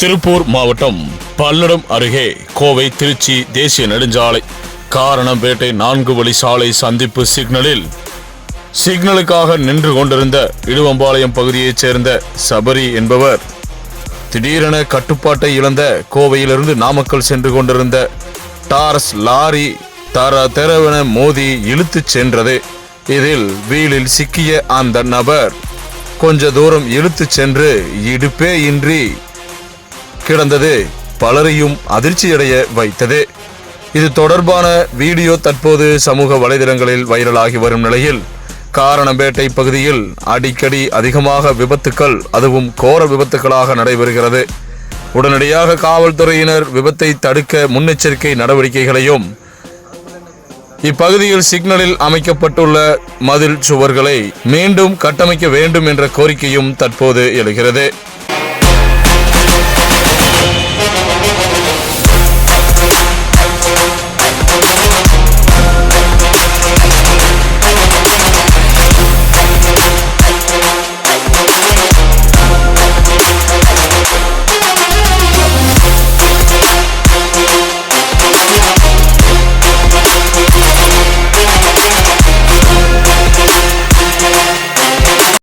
திருப்பூர் மாவட்டம் பல்லடம் அருகே கோவை திருச்சி தேசிய நெடுஞ்சாலை. காரணம்பேட்டை நான்கு வழி சாலை சந்திப்பு சிக்னலில். சிக்னலுக்காக நின்று கொண்டிருந்த இடுவம்பாளையம் பகுதியைச் சேர்ந்த சபரி என்பவர் திடீரென கட்டுப்பாட்டை இழந்த கோவையிலிருந்து நாமக்கல் சென்று கொண்டிருந்த டாரஸ் லாரி தர தெரவென மோதி இழுத்துச் சென்றது. இதில் வீலில் சிக்கிய அந்த நபர் கொஞ்ச தூரம் இழுத்துச் சென்று இடுப்பே இன்றி கிடந்தது பலரையும் அதிர்ச்சியடைய வைத்தது. இது தொடர்பான வீடியோ தற்போது சமூக வலைதளங்களில் வைரலாகி வரும் நிலையில் காரணம்பேட்டை பகுதியில் அடிக்கடி அதிகமாக விபத்துக்கள் அதுவும் கோர விபத்துக்களாக நடைபெறுகிறது. உடனடியாக காவல்துறையினர் விபத்தை தடுக்க முன்னெச்சரிக்கை நடவடிக்கைகளையும் இப்பகுதியில் சிக்னலில் அமைக்கப்பட்டுள்ள மதில் சுவர்களை மீண்டும் கட்டமைக்க வேண்டும் என்ற கோரிக்கையும் தற்போது எழுகிறது.